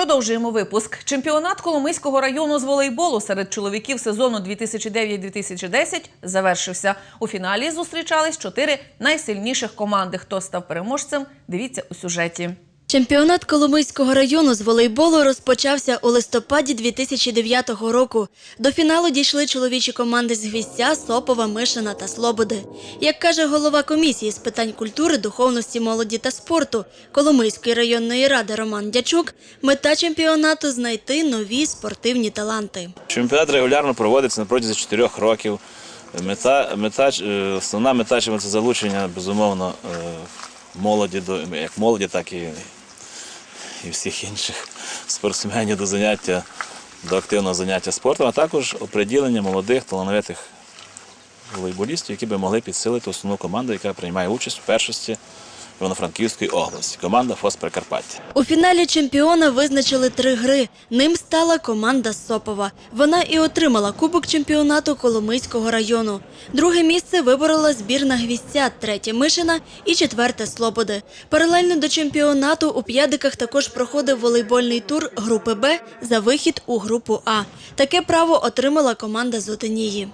Продовжуємо випуск. Чемпіонат Коломийського району з волейболу серед чоловіків сезону 2009-2010 завершився. У фіналі зустрічались чотири найсильніших команди. Хто став переможцем? Дивіться у сюжеті. Чемпіонат Коломийського району з волейболу розпочався у листопаді 2009 року. До фіналу дійшли чоловічі команди з Гвістя, Сопова, Мишина та Слободи. Як каже голова комісії з питань культури, духовності, молоді та спорту Коломийської районної ради Роман Дячук, мета чемпіонату знайти нові спортивні таланти. Чемпіонат регулярно проводиться на протязі 4 років. Мета, мета, е, основна мета це залучення, безумовно, е, молоді як молоді, так і, і всіх інших спортсменів до заняття, до активного заняття спортом, а також оприділення молодих талановитих волейболістів, які би могли підсилити основну команду, яка приймає участь в першості Івано-Франківської області. Команда ФОС Прикарпаття. У фіналі чемпіона визначили три гри. Ним стала команда Сопова. Вона і отримала кубок чемпіонату Коломийського району. Друге місце виборола збірна Гвістя, третє Мишина і четверте Слободи. Паралельно до чемпіонату у п'ядиках також проходив волейбольний тур групи Б за вихід у групу А. Таке право отримала команда з Отинії.